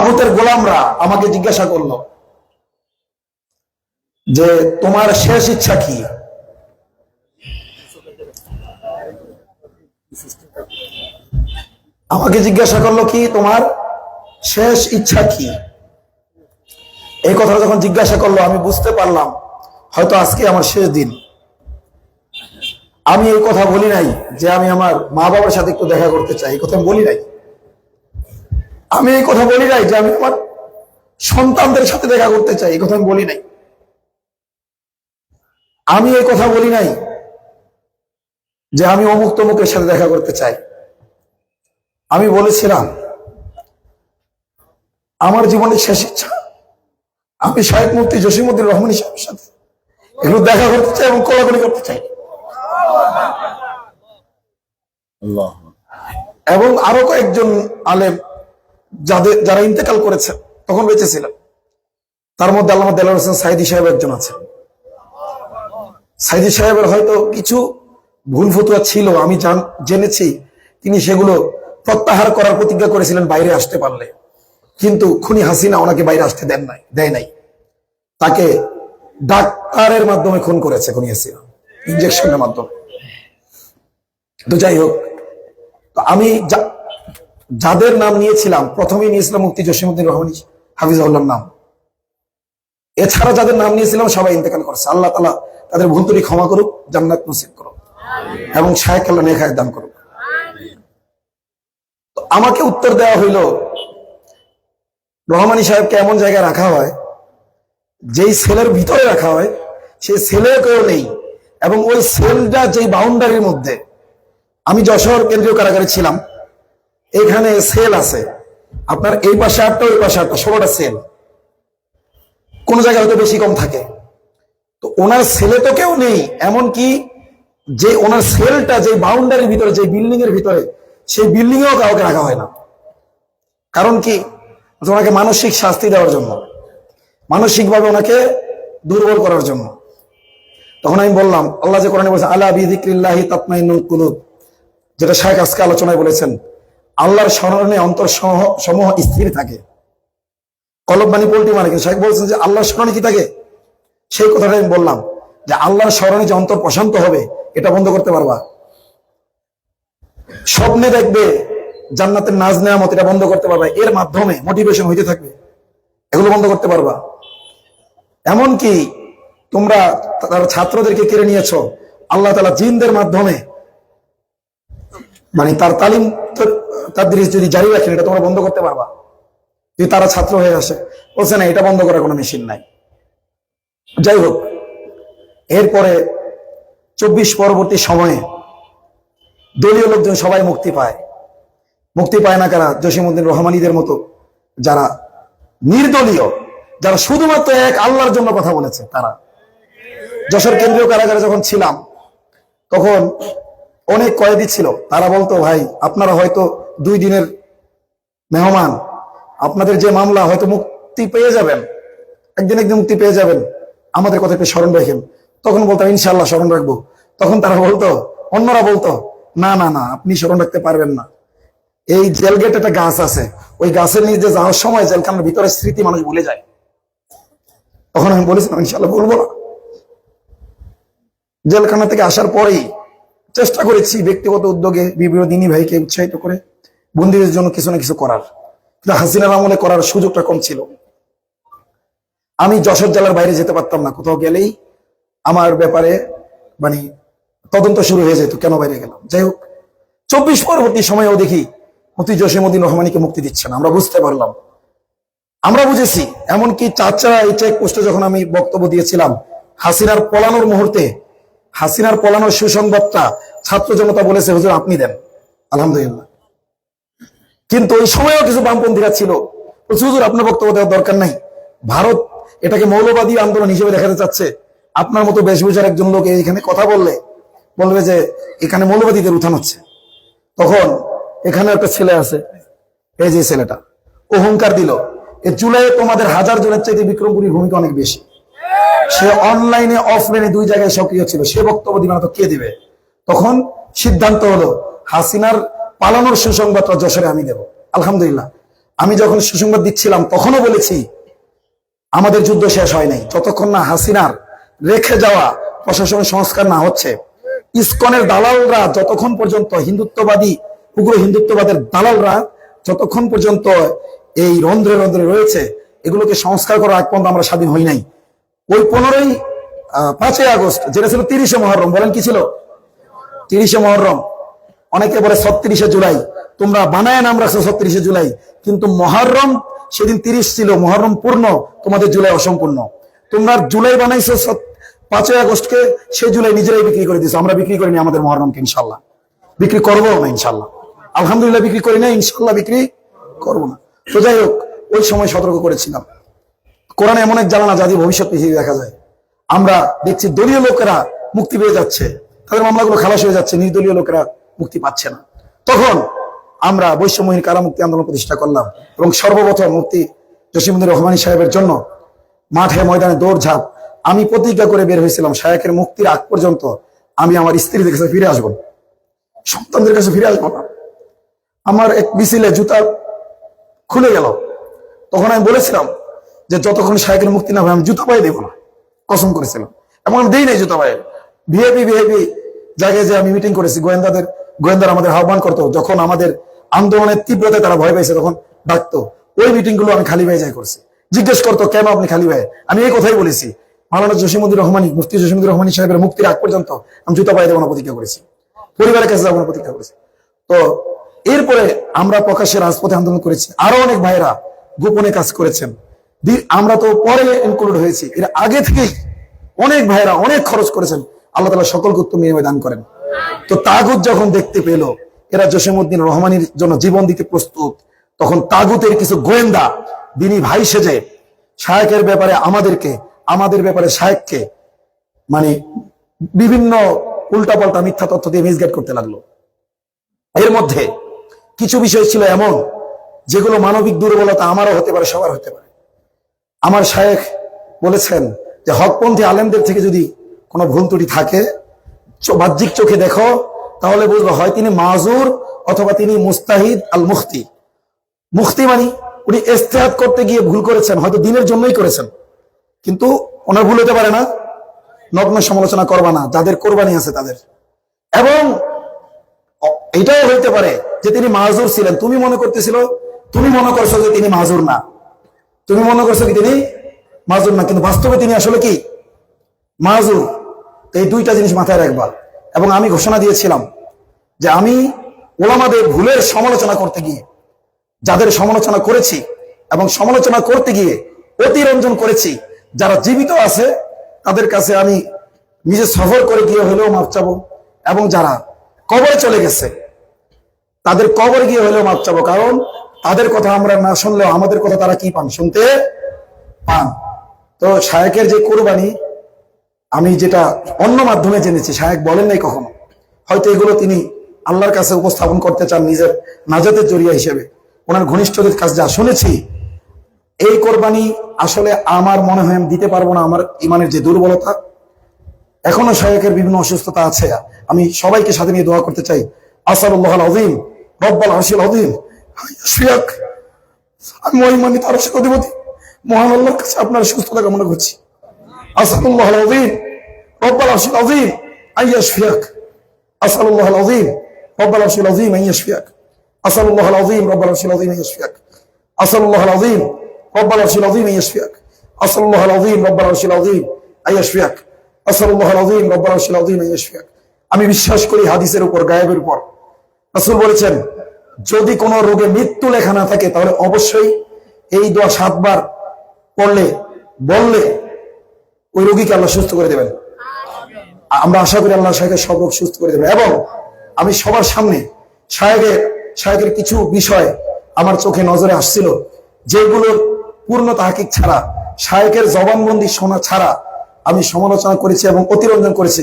তাগুতের গোলামরা আমাকে জিজ্ঞাসা করল যে, তোমার শেষ ইচ্ছা কি? আমাকে জিজ্ঞাসা করল কি, তোমার শেষ ইচ্ছা কি? এই কথাটা যখন জিজ্ঞাসা করল, আমি বুঝতে পারলাম, হয়তো আজকে আমার শেষ দিন। আমি এই কথা বলি নাই যে, আমি আমার মা বাবার সাথে একটু দেখা করতে চাই, এই কথা আমি বলি নাই। আমি এই কথা বলি নাই যে আমি আমার সন্তানদের সাথে দেখা করতে চাই এই কথা আমি বলি নাই। আমি এই কথা বলি নাই যে আমি অমুক তমুকের সাথে দেখা করতে চাই। আমি বলেছিলাম আমার জীবনের শেষ ইচ্ছা আমি শাহেদ মুফতি জসিমুদ্দিন রহমানী সাহেবের সাথে এগুলো দেখা করতে চাই এবং কোলাকুলি করতে চাই। এবং আরও কয়েকজন আলেম যাদের, যারা ইন্তেকাল করেছেন তখন বেঁচে ছিলেন তার মধ্যে আল্লাহ দেলার হোসেন সাইদি সাহেব একজন আছেন। সাইদি সাহেবের হয়তো কিছু ভুল ফতুয়া ছিল, আমি জান- জেনেছি। তিনি সেগুলো প্রত্যাহার করার প্রতিজ্ঞা করেছিলেন, বাইরে আসতে পারলে। কিন্তু খুনি হাসিনা ওনাকে বাইরে আসতে দেন নাই, দেয় নাই। তাকে ডাক্তারের মাধ্যমে খুন করেছে খুনি হাসিনা ইঞ্জেকশনের মাধ্যমে। তো যাই হোক আমি যাদের নাম নিয়েছিলাম, প্রথমেই নিয়েছিলাম মুফতি জসিমুদ্দিন রহমানি হাফিজাউল্লাহ নাম। এছাড়া যাদের নাম নিয়েছিলাম, সবাই ইন্তেকাল করছে। আল্লাহ তালা তাদের ভুল ক্ষমা করুক, জান্নাত নসিব করুক, এবং শাহেক আল্লাহ নেখায় দান করুক। আমাকে উত্তর দেওয়া হইল, রহমানি সাহেবকে এমন জায়গায় রাখা হয়, যেই সেলের ভিতরে রাখা হয় সেই সেলে কেউ নেই, এবং ওই সেলটা যেই বাউন্ডারির মধ্যে, আমি যশোর কেন্দ্রীয় কারাগারে ছিলাম এখানে সেল আছে। আপনার এই পাশে আটটা, ওই পাশে আটটা ষোলোটা সেল। কোন জায়গায় হয়তো বেশি কম থাকে। তো ওনার সেলে তো কেউ নেই এমন কি যে ওনার সেলটা, যে বাউন্ডারির ভিতরে, যে বিল্ডিং এর ভিতরে, সেই বিল্ডিং এও কাউকে রাখা হয় না। কারণ কি? ওনাকে মানসিক শাস্তি দেওয়ার জন্য। মানসিকভাবে ওনাকে দুর্বল করার জন্য। তখন আমি বললাম, আল্লাহ যে কোরআনে বলছে আল্লাহ বিযিক্রিল্লাহি তাতমাইন্নুল কুলুব যেটা শাহেখ আজকে আলোচনায় বলেছেন। আল্লাহর স্মরণে অন্তর সমূহ- স্থির থাকে। কলব বাণী পোল্টি মানে শাহেখ বলছেন যে আল্লাহর স্মরণে কি থাকে? সেই কথাটা আমি বললাম যে আল্লাহর স্মরণে যে অন্তর প্রশান্ত হবে, এটা বন্ধ করতে পারবা। স্বপ্নে দেখবে জান্নাতের নাজ নেয়ামত এটা বন্ধ করতে পারবা, এর মাধ্যমে মোটিভেশন হইতে থাকবে, এগুলো বন্ধ করতে পারবা। এমনকি তোমরা তার ছাত্রদেরকে কেড়ে নিয়েছো, আল্লাহ তালা জিনদের মাধ্যমে মানে তার তালিম তার যদি জারি রাখেন, এটা তোমরা বন্ধ করতে পারবা। যদি তারা ছাত্র হয়ে আসে, বলছে না, এটা বন্ধ করার কোনো মেশিন নাই। যাই হোক, এরপরে চব্বিশ পরবর্তী সময়ে দলীয় লোকজন সবাই মুক্তি পায়। মুক্তি পায় না কারা? জসিমুদ্দিন রহমানীদের মতো যারা নির্দলীয়, যারা শুধুমাত্র এক আল্লাহর জন্য কথা বলেছে, তারা। যশোর কেন্দ্রীয় কারাগারে যখন ছিলাম, তখন অনেক কয়েদি ছিল। তারা বলতো, ভাই, আপনারা হয়তো দুই দিনের মেহমান। আপনাদের যে মামলা, হয়তো মুক্তি পেয়ে যাবেন। একদিন একদিন মুক্তি পেয়ে যাবেন। আমাদের কথা একটু স্মরণ রাখেন। তখন বলতাম ইনশাল্লাহ স্মরণ রাখব। তখন তারা বলতো, অন্যরা বলতো, না না না, আপনি স্মরণ রাখতে পারবেন না। এই জেল গেট একটা গাছ আছে। ওই গাছের নিচে যাওয়ার সময় জেলখানার ভিতরে স্মৃতি মানুষ ভুলে যায় তখন আমি বলেছিলাম ইনশাল্লাহ বলব না। জেলখানা থেকে আসার পরেই চেষ্টা করেছি ব্যক্তিগত উদ্যোগে বিভিন্ন দিনী ভাইকে উৎসাহিত করে। বন্দীদের জন্য কিছু না কিছু করার। কিন্তু হাসিনার আমলে করার সুযোগটা কম ছিল। আমি যশোর জেলার বাইরে যেতে পারতাম না কোথাও গেলেই। আমার ব্যাপারে মানে তদন্ত শুরু হয়ে যেত, কেন বাইরে গেলাম? যাই হোক, চব্বিশ পরবর্তী সময়েও দেখি মুফতি জসিমুদ্দিন রহমানিকে মুক্তি দিচ্ছে না। আমরা বুঝতে পারলাম। আমরা বুঝেছি, এমনকি চাচা এই চেক পোস্টে যখন আমি বক্তব্য দিয়েছিলাম, হাসিনার পলানোর মুহূর্তে, হাসিনার পলানোর সুসংবাদটা ছাত্র জনতা বলেছে, হুজুর, আপনি দেন। আলহামদুলিল্লাহ। কিন্তু ওই সময়ও কিছু বামপন্থীরা ছিল। হুজুর, আপনার বক্তব্য দেওয়ার দরকার নাই। ভারত এটাকে মৌলবাদী আন্দোলন হিসেবে দেখাতে চাচ্ছে। আপনার মতো বেশভূষার একজন লোক এখানে কথা বললে বলবে যে, এখানে মৌলবাদীদের উত্থান হচ্ছে। তখন এখানে একটা ছেলে আছে, এই যে ছেলেটা, অহংকার দিল। এ জুলাইয়ে তোমাদের হাজার জনের চাইতে বিক্রমপুরীর ভূমিকা অনেক বেশি। সে অনলাইনে, অফলাইনে দুই জায়গায় সক্রিয় ছিল। সে বক্তব্য দিবে না তো কে দিবে? তখন সিদ্ধান্ত হলো, হাসিনার পালানোর সুসংবাদটা যশোরে আমি দেব। আলহামদুলিল্লাহ। আমি যখন সুসংবাদ দিচ্ছিলাম, তখনও বলেছি, আমাদের যুদ্ধ শেষ হয় নাই। যতক্ষণ না হাসিনার রেখে যাওয়া প্রশাসনের সংস্কার না হচ্ছে, ইসকনের দালালরা যতক্ষণ পর্যন্ত হিন্দুত্ববাদী, উগ্র হিন্দুত্ববাদের দালালরা যতক্ষণ পর্যন্ত এই রন্ধ্রে রন্ধ্রে রয়েছে, এগুলোকে সংস্কার করার আগ পর্যন্ত আমরা স্বাধীন হই নাই। ওই পনেরোই পাঁচই আগস্ট, যেটা ছিল তিরিশে মহরম, বলেন কি ছিল? তিরিশে মহরম। অনেকে বলে ছত্রিশে জুলাই। তোমরা বানায় নাম রাখছো ছত্রিশে জুলাই। কিন্তু মহারম সেদিন তিরিশ ছিল, মহরম পূর্ণ, তোমাদের জুলাই অসম্পূর্ণ। তোমরা জুলাই বানাইছো পাঁচই আগস্টকে সেই জুলাই নিজেরাই বিক্রি করে দিছো আমরা বিক্রি করিনি আমাদের মহরমকে ইনশাল্লাহ বিক্রি করব না ইনশাল্লাহ আলহামদুলিল্লাহ বিক্রি করি না ইনশাল্লাহ বিক্রি করব না। তো যাই হোক, ওই সময় সতর্ক করেছিলাম। কোরআন এমন এক জ্বালানা যা দিয়ে ভবিষ্যৎ পিছিয়ে দেখা যায়। আমরা দেখছি দলীয় লোকেরা মুক্তি পেয়ে যাচ্ছে। তাদের মামলাগুলো খালাস হয়ে যাচ্ছে, নির্দলীয় লোকেরা মুক্তি পাচ্ছে না। তখন আমরা বৈশ্যমহীন কারা মুক্তি আন্দোলন প্রতিষ্ঠা করলাম এবং সর্বপ্রথম মুক্তি জসিমুদ্দিন রহমানী সাহেবের জন্য মাঠে ময়দানে দৌড়ঝাঁপ আমি প্রতিজ্ঞা করে বের হয়েছিলাম, শায়কের মুক্তির আগ পর্যন্ত আমি আমার স্ত্রীদের কাছে ফিরে আসব সন্তানদের কাছে ফিরে আসব না। আমার এক মিছিলে জুতা খুলে গেল। তখন আমি বলেছিলাম যে, যতক্ষণ শায়কের মুক্তি না হয়, আমি জুতা পায়ে দেবো না। কসম করেছিলাম। এমন দিই নাই জুতা পায়ে। ভিআইপি ভিআইপি জায়গায় যে আমি মিটিং করেছি, গোয়েন্দাদের গোয়েন্দারা আমাদের আহ্বান করতো, যখন আমাদের আন্দোলনের তীব্রতায় তারা ভয় পেয়েছে তখন ডাকতো। ওই মিটিংগুলো আমি খালি ভাই যাই করছি। জিজ্ঞেস করতো, কেন আপনি খালি ভাই আমি এই কথাই বলেছি। মাওলানা জসিমুদ্দিন রহমানি, মুফতি জসিমুদ্দিন রহমানি সাহেবের মুক্তির আগ পর্যন্ত আমি জুতা পায়ে দেবো প্রতিজ্ঞা করেছি। পরিবারের কাছে যাব প্রতিজ্ঞা করেছি। তো এরপরে আমরা প্রকাশ্যে রাজপথে আন্দোলন করেছি। আরও অনেক ভাইরা গোপনে কাজ করেছেন। আমরা তো পরে ইনক্লুড হয়েছি। এর আগে থেকেই অনেক ভাইরা অনেক খরচ করেছেন। আল্লাহ তালা সকলকে উত্তম বিনিময় দান করেন। তো তাগুত যখন দেখতে পেল, এরা জসিমুদ্দিন রহমানির জন্য জীবন দিতে প্রস্তুত, তখন তাগুতের কিছু গোয়েন্দা দিনী ভাই সেজে শায়কের ব্যাপারে আমাদেরকে, আমাদের ব্যাপারে শায়েককে মানে বিভিন্ন উল্টাপাল্টা মিথ্যা তথ্য দিয়ে মিসগাইড করতে লাগল। এর মধ্যে কিছু বিষয় ছিল এমন, যেগুলো মানবিক দুর্বলতা আমারও হতে পারে, সবার হতে পারে। আমার শায়েখ বলেছেন যে, হকপন্থী আলেমদের থেকে যদি কোনো ভুল ত্রুটি থাকে বাহ্যিক চোখে দেখো, তাহলে বুঝব হয় তিনি মাজুর অথবা তিনি মুস্তাহিদ আল মুফতি মুফতি মানি উনি ইস্তেহাদ করতে গিয়ে ভুল করেছেন, হয়তো দিনের জন্যই করেছেন। কিন্তু ওনার ভুল হতে পারে না। নগ্ন সমালোচনা করবা না, যাদের কোরবানি আছে তাদের। এবং এটাও হইতে পারে যে তিনি মাজুর ছিলেন। তুমি মনে করতেছিল, তুমি মনে করছ যে তিনি মাজুর না। তুমি মনে করছ কি তিনি মাজুর না, কিন্তু বাস্তবে তিনি আসলে কি? মাজুর। তো এই দুইটা জিনিস মাথায় রাখবা। এবং আমি ঘোষণা দিয়েছিলাম যে আমি ওলামাদের ভুলের সমালোচনা করতে গিয়ে, যাদের সমালোচনা করেছি এবং সমালোচনা করতে গিয়ে অতিরঞ্জন করেছি, যারা জীবিত আছে, তাদের কাছে আমি নিজে সফর করে গিয়ে হলেও মাপ চাবো এবং যারা কবরে চলে গেছে, তাদের কবরে গিয়ে হলেও মাপ চাবো। কারণ তাদের কথা আমরা না শুনলেও আমাদের কথা তারা কি পান? শুনতে পান। তো শায়কের যে কোরবানি আমি যেটা অন্য মাধ্যমে জেনেছি, শায়েক বলেন নাই কখনো। হয়তো এগুলো তিনি আল্লাহর কাছে উপস্থাপন করতে চান নিজের নাজাতের জরিয়া হিসেবে। ওনার ঘনিষ্ঠদের কাছে যা শুনেছি, এই কোরবানি আসলে আমার মনে হয় আমি দিতে পারব না আমার ইমানের যে দুর্বলতা। এখনও শায়েকের বিভিন্ন অসুস্থতা আছে। আমি সবাইকে সাথে নিয়ে দোয়া করতে চাই। আসারুল্লাহ আজিম রব্বাল হাসিল আজিম আমি মহিমানিত আরশের অধিপতি। মহান আল্লাহর কাছে আপনার সুস্থতা কামনা করছি। أسأل الله العظيم رب العرش العظيم أن يشفيك أسأل الله العظيم رب العرش العظيم أن يشفيك أسأل الله العظيم رب العرش العظيم أن يشفيك أسأل الله العظيم رب العرش العظيم أن يشفيك أسأل الله العظيم رب العرش العظيم أن يشفيك أسأل الله العظيم رب العرش العظيم أن يشفيك আমি বিশ্বাস করি হাদিসের উপর গায়েবের উপর রাসূল বলেছেন যদি কোনো রোগে মৃত্যু লেখা না থাকে তাহলে অবশ্যই এই দোয়া সাতবার পড়লে বললে ওই রোগীকে আল্লাহ সুস্থ করে দেবেন। আমরা আশা করি আল্লাহ সাহেবের সব রোগ সুস্থ করে দেবেন। এবং আমি সবার সামনে সাহেবের সাহেবের কিছু বিষয় আমার চোখে নজরে আসছিল যেগুলোর পূর্ণ তাহাকিক ছাড়া শায়েকের জবানবন্দি শোনা ছাড়া আমি সমালোচনা করেছি এবং অতিরঞ্জন করেছি।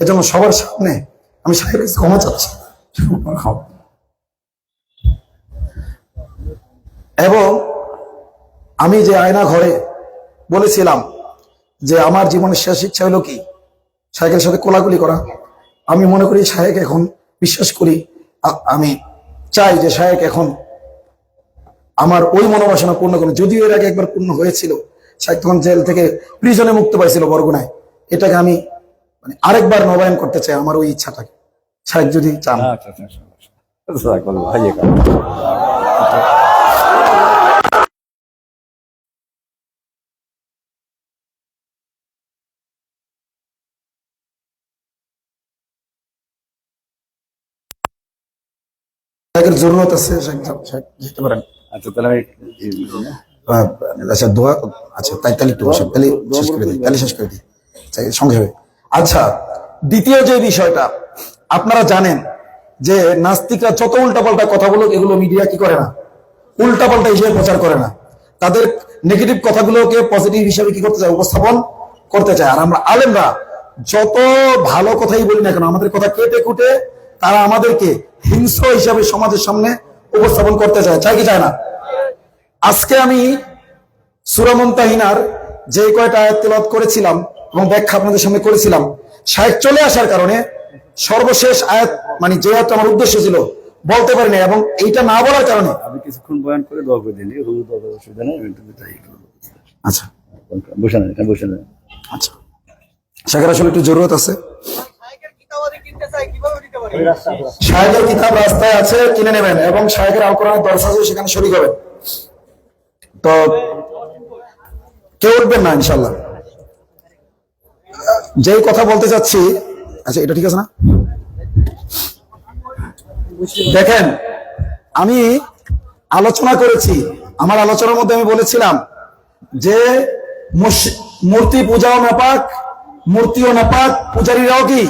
এজন্য সবার সামনে আমি সাহেবের কাছে ক্ষমা চাচ্ছি। এবং আমি যে আয়না ঘরে বলেছিলাম যে আমার জীবনের শেষ ইচ্ছা হলো কি শাহেকের সাথে কোলাকুলি করা আমি মনে করি শাহেক এখন বিশ্বাস করি আমি চাই যে শাহেক এখন আমার ওই মনোবাসনা পূর্ণ করেন যদিও এর আগে একবার পূর্ণ হয়েছিল শাহেক তখন জেল থেকে প্রিজনে মুক্ত পাইছিল বরগুনায় এটাকে আমি মানে আরেকবার নবায়ন করতে চাই আমার ওই ইচ্ছাটাকে শাহেক যদি চান জরুরত আছে শাহেক যেতে পারেন আচ্ছা তাহলে আচ্ছা দোয়া আচ্ছা তাই তাহলে একটু তাহলে শেষ করে দিই তাহলে শেষ করে দিই। আচ্ছা, সংক্ষেপে আচ্ছা দ্বিতীয় যে বিষয়টা আপনারা জানেন যে নাস্তিকরা যত উল্টাপাল্টা কথা বলো এগুলো মিডিয়া কি করে না? উল্টাপাল্টা হিসেবে প্রচার করে না। তাদের নেগেটিভ কথাগুলোকে পজিটিভ হিসেবে কি করতে চায়? উপস্থাপন করতে চায়। আর আমরা আলেমরা যত ভালো কথাই বলি না কেন আমাদের কথা কেটে কুটে তারা আমাদেরকে হিংস্র হিসাবে সমাজের সামনে উপস্থাপন করতে চায় চাই কি চায় না? আজকে আমি সুরামন্তাহিনার যে কয়টা আয়াত তেলাওয়াত করেছিলাম এবং ব্যাখ্যা আপনাদের সামনে করেছিলাম শায়েক চলে আসার কারণে সর্বশেষ আয়াত মানে যে আয়াতটা আমার উদ্দেশ্য ছিল বলতে পারিনি এবং এইটা না বলার কারণে আমি কিছুক্ষণ বয়ান করে দোয়া করে অসুবিধা নেই করব। আচ্ছা। বসে না বসে না আচ্ছা। শাকের আসলে একটু জরুরত আছে। শাহেকের কিতাব রাস্তায় আছে, কিনে নেবেন। এবং শাহেকের আল কোরআনের দর্শ আছে, সেখানে শরিক হবেন তো কেউ উঠবেন না ইনশাল্লাহ যেই কথা বলতে চাচ্ছি আচ্ছা এটা ঠিক আছে না? দেখেন, আমি আলোচনা করেছি, আমার আলোচনার মধ্যে আমি বলেছিলাম যে মূর্তি পূজাও নাপাক, মূর্তিও নাপাক, পূজারীরাও কি?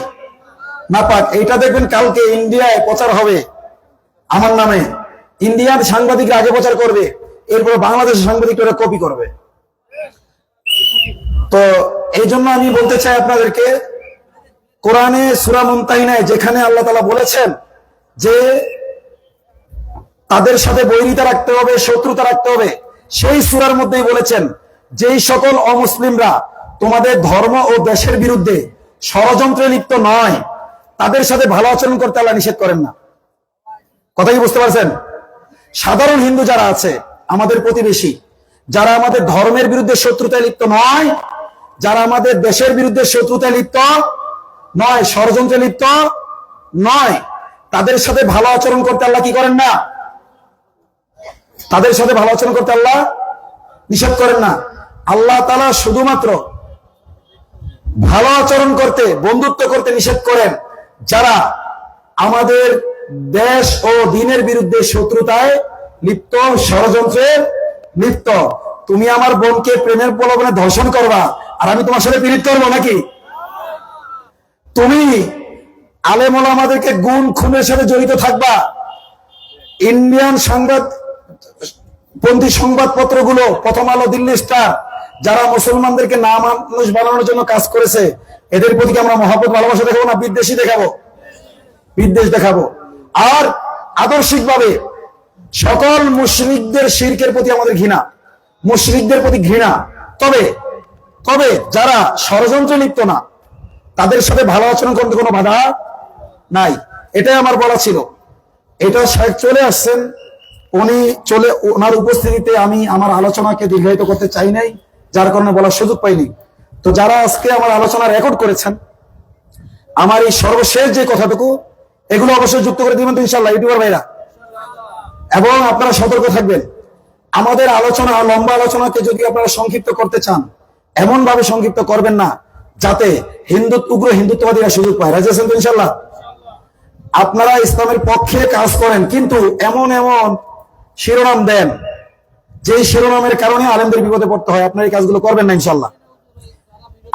নাপাক এইটা দেখবেন কালকে ইন্ডিয়ায় প্রচার হবে আমার নামে। ইন্ডিয়ার সাংবাদিকরা আগে প্রচার করবে, এরপরে বাংলাদেশের সাংবাদিকরা কপি করবে। তো এই জন্য আমি বলতে চাই আপনাদেরকে, কোরআনে সুরা মুমতাহিনায় যেখানে আল্লাহ তালা বলেছেন যে তাদের সাথে বৈরিতা রাখতে হবে, শত্রুতা রাখতে হবে, সেই সুরার মধ্যেই বলেছেন যেই সকল অমুসলিমরা তোমাদের ধর্ম ও দেশের বিরুদ্ধে ষড়যন্ত্রে লিপ্ত নয়। তাদের সাথে ভালো আচরণ করতে আল্লাহ নিষেধ করেন না। কথা কি বুঝতে পারছেন? সাধারণ হিন্দু যারা আছে, আমাদের প্রতিবেশী, যারা আমাদের ধর্মের বিরুদ্ধে শত্রুতায় লিপ্ত নয়, যারা আমাদের দেশের বিরুদ্ধে শত্রুতায় লিপ্ত নয়, ষড়যন্ত্রে লিপ্ত নয়, তাদের সাথে ভালো আচরণ করতে আল্লাহ কি করেন না? তাদের সাথে ভালো আচরণ করতে আল্লাহ নিষেধ করেন না। আল্লাহ তালা শুধুমাত্র ভালো আচরণ করতে, বন্ধুত্ব করতে নিষেধ করেন। যারা আমাদের দেশ ও দিনের বিরুদ্ধে শত্রুতায় লিপ্ত, ষড়যন্ত্রে লিপ্ত, তুমি আমার বোনকে প্রেমের প্রলোভনে ধর্ষণ করবা আর আমি তোমার সাথে পীড়িত করব নাকি? তুমি আলেমল আমাদেরকে গুণ খুনের সাথে জড়িত থাকবা। ইন্ডিয়ান সংবাদ, পন্থী সংবাদপত্রগুলো, প্রথম আলো দিল্লি স্টার যারা মুসলমানদেরকে না মানুষ বানানোর জন্য কাজ করেছে, এদের প্রতি আমরা মহাপত ভালোবাসা দেখাবো না বিদ্বেষী দেখাবো? বিদ্বেষ দেখাবো। আর আদর্শিকভাবে সকল মুশরিকদের শিরকের প্রতি আমাদের ঘৃণা, মুশরিকদের প্রতি ঘৃণা। তবে তবে যারা ষড়যন্ত্রে লিপ্ত না, তাদের সাথে ভালো আচরণ করতে কোনো বাধা নাই। এটাই আমার বলা ছিল। এটা সাহেব চলে আসছেন। উনি চলে, ওনার উপস্থিতিতে আমি আমার আলোচনাকে দীর্ঘায়িত করতে চাই নাই। যার কারণে বলার সুযোগ পাইনি। তো যারা আজকে আমার আলোচনা রেকর্ড করেছেন, আমার এই সর্বশেষ যে কথাটুকু, এগুলো অবশ্যই যুক্ত করে দিবেন তো ইনশাল্লাহ ইউটিউবার ভাইরা। এবং আপনারা সতর্ক থাকবেন। আমাদের আলোচনা, লম্বা আলোচনাকে যদি আপনারা সংক্ষিপ্ত করতে চান এমন ভাবে সংক্ষিপ্ত করবেন না, যাতে হিন্দু, উগ্র হিন্দুত্ববাদীরা সুযোগ পায়। রাজি তো ইনশাল্লাহ আপনারা ইসলামের পক্ষে কাজ করেন, কিন্তু এমন এমন শিরোনাম দেন যে শিরোনামের কারণে আলেমদের বিপদে পড়তে হয়, আপনার এই কাজগুলো করবেন না ইনশাল্লাহ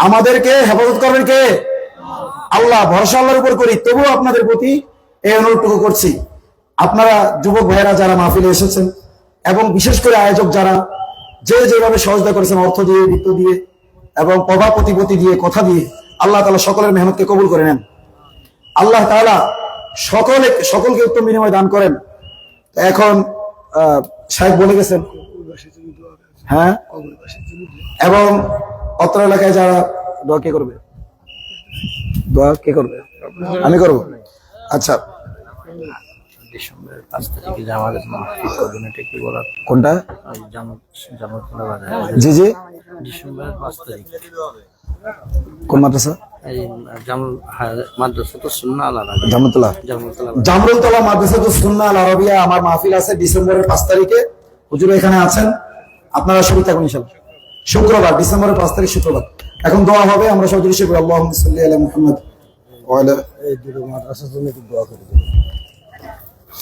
আমাদেরকে হেফাজত করবেন কে? আল্লাহ, ভরসা আল্লাহর উপর করি, তবুও আপনাদের প্রতি এই অনুরোধটুকু করছি। আপনারা যুবক ভাইয়েরা যারা মাহফিলে এসেছেন, এবং বিশেষ করে আয়োজক যারা, যে যেভাবে সহযোগিতা করেছেন, অর্থ দিয়ে, বৃত্ত দিয়ে, এবং প্রভাব প্রতিপত্তি দিয়ে, কথা দিয়ে, আল্লাহ তালা সকলের মেহনতকে কবুল করে নেন। আল্লাহ তাআলা সকলে, সকলকে উত্তম বিনিময় দান করেন। এখন সাহেব বলে গেছেন হ্যাঁ? এবং অত্র এলাকায় যারা দোয়া কে করবে? দোয়া কে করবে? আমি করব। আচ্ছা। কোনটা? জি জি। ডিসেম্বরের পাঁচ তারিখ। কোন মাদ্রাসা? এই জামুল মাদ্রাসা তো সুন্না জামরুলতলা আল আরবিয়া। আমার মাহফিল আছে ডিসেম্বরের পাঁচ তারিখে। হুজুর এখানে আছেন? আপনারা শুরু থাকুন ইনশাল্লাহ শুক্রবার, ডিসেম্বরের পাঁচ তারিখ শুক্রবার। এখন দোয়া হবে, আমরা সব করি আল্লাহ মুহাম্মদ মাদ্রাসার জন্য একটু দোয়া করে দেবেন